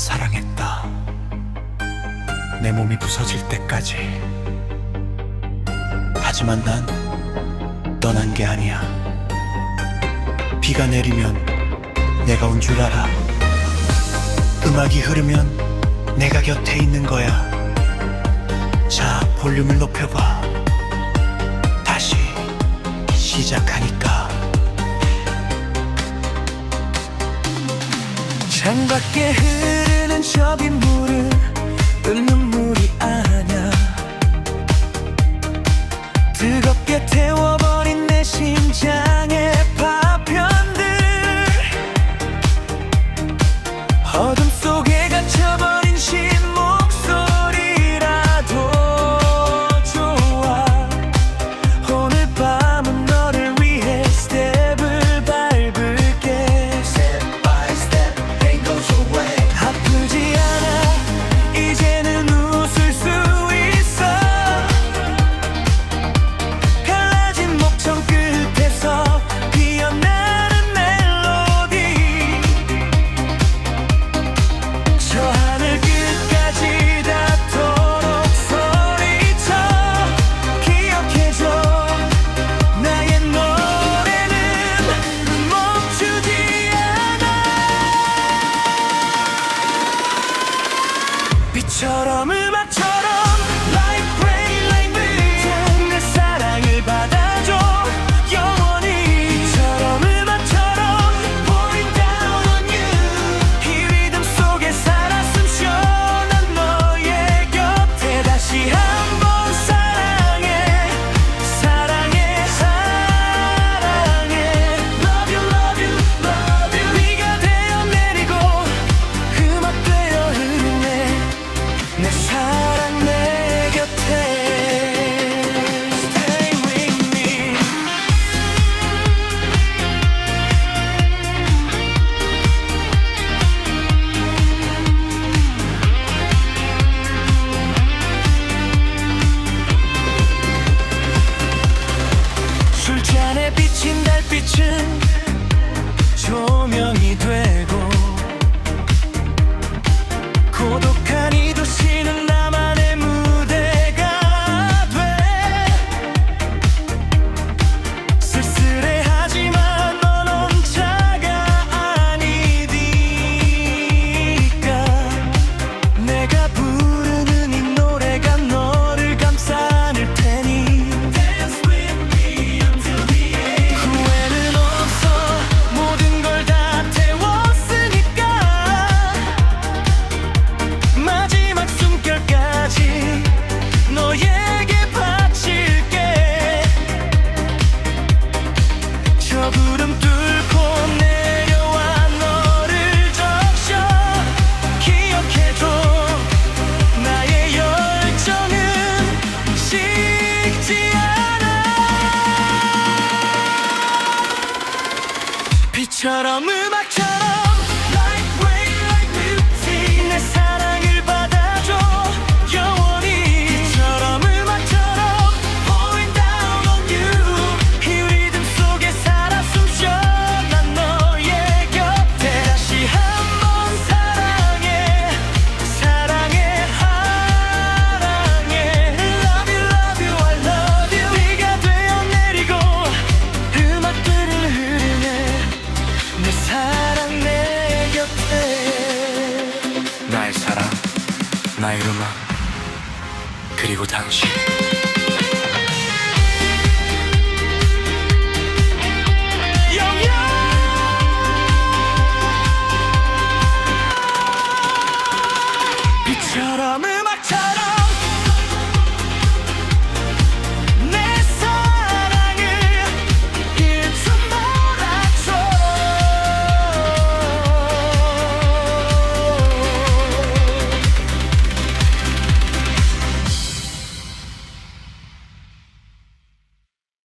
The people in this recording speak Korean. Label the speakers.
Speaker 1: 사랑했다. 내 몸이 부서질 때까지. 하지만 난 떠난 게 아니야. 비가 내리면 내가 온 줄 알아. 음악이 흐르면 내가 곁에 있는 거야. 자, 볼륨을 높여봐. 다시 시작하니까. 창밖에 흐르 щоб він був. ocean love 그리고 당신.